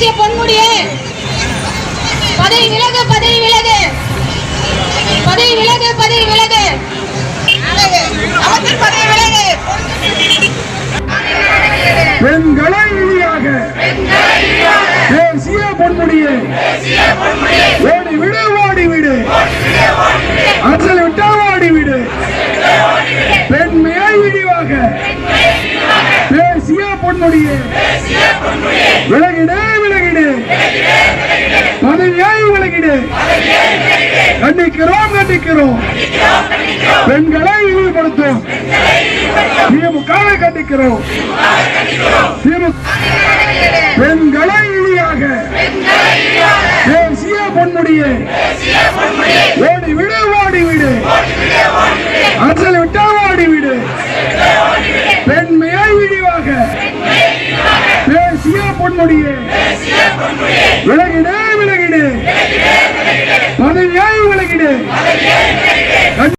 பேசிய பொன்முடியே. பதவி விலக பதவி விலக. பதவி விலக பதவி விலக. அமைச்சர் பதவி விலகு. பெண்களை இழியாக பேசிய பொன்முடியே. ஓடி விடு ஓடி விடு அரசல் விட்டா விடு பெண்மையை இழிவாக. பொன்முடியே விலகிடு விலகிடு. பதவியை விலகிடு. கண்டிக்கிறோம் கண்டிக்கிறோம். பெண்களை இழிவுபடுத்தும் திமுகவை கண்டிக்கிறோம். திமுக பெண்களை இழியாக. தேசிய பொன்முடியே பொன்முடியே விலகிடு விலகிடு. பதவியாய் விலகிடு.